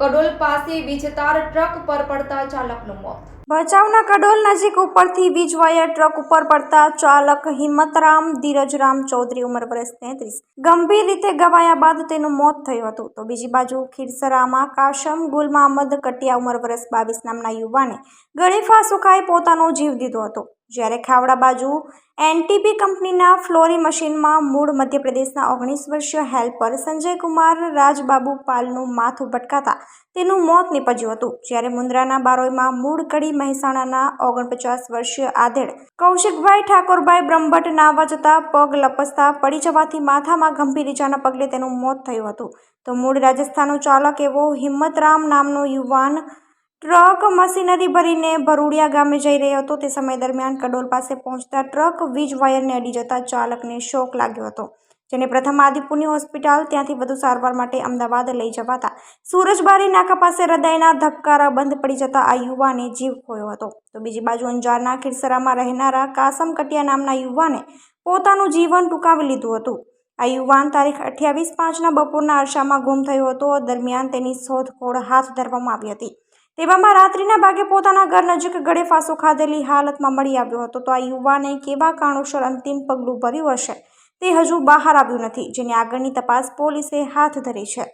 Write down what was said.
કડોલ પાસે વીજતાર ટ્રક પર પડતા ચાલકનું મોત. ભચાઉના કડોલ નજીક ઉપરથી વીજ વાયર ટ્રક ઉપર પડતા ચાલક હિંમતરામ ધીરજરામ ચૌધરી ઉંમર વર્ષ તેત્રીસ ગંભીર રીતે ગવાયા બાદ તેનું મોત થયું હતું. તો બીજી બાજુ ખીરસરામાં કાશમ ગુલ મહમદ કટિયા ઉંમર વર્ષ બાવીસ નામના યુવાને ગળેફા સુખાઈ પોતાનો જીવ દીધો હતો. જ્યારે ખાવડા બાજુ એનટીપી કંપનીના ફ્લોરી મશીનમાં મૂળ મધ્યપ્રદેશના ઓગણીસ વર્ષીય હેલ્પર સંજય કુમાર રાજબાબુ પાલનું માથું ભટકાતા તેનું મોત નીપજ્યું હતું. જ્યારે મુન્દ્રાના બારોઈમાં મૂળ કડી મહેસાણાના ઓગણપચાસ વર્ષીય આધેડ કૌશિકભાઈ ઠાકોરભાઈ બ્રહ્મભટ્ટ નાવા જતા પગ લપસતા પડી જવાથી માથામાં ગંભીર ઇજાના પગલે તેનું મોત થયું હતું. તો મૂળ રાજસ્થાનનો ચાલક એવો હિંમતરામ નામનો યુવાન ટ્રક મશીનરી ભરીને ભરૂડિયા ગામે જઈ રહ્યો હતો. તે સમય દરમિયાન કડોલ પાસે પહોંચતા ટ્રક વીજ વાયરને અડી જતા ચાલકને શોક લાગ્યો હતો. જેને પ્રથમ આદિપુરની હોસ્પિટલ, ત્યાંથી વધુ સારવાર માટે અમદાવાદ લઈ જવાતા સુરજબારી નાકા પાસે હૃદયના ધબકારા બંધ પડી જતા આ યુવાને જીવ ખોયો હતો. તો બીજી બાજુ અંજારના ખીરસરામાં રહેનારા કાસમ કટિયા નામના યુવાને પોતાનું જીવન ટૂંકાવી લીધું હતું. આ યુવાન તારીખ અઠ્યાવીસ પાંચના બપોરના અરસામાં ગુમ થયો હતો. દરમિયાન તેની શોધખોળ હાથ ધરવામાં આવી હતી. તેવામાં રાત્રિના ભાગે પોતાના ઘર નજીક ગળે ફાંસો ખાધેલી હાલતમાં મળી આવ્યો હતો. તો આ યુવાને કેવા કારણોસર અંતિમ પગલું ભર્યું હશે? તે હજુ બહાર આવ્યું નથી જેની આગળની તપાસ પોલીસે હાથ ધરી છે.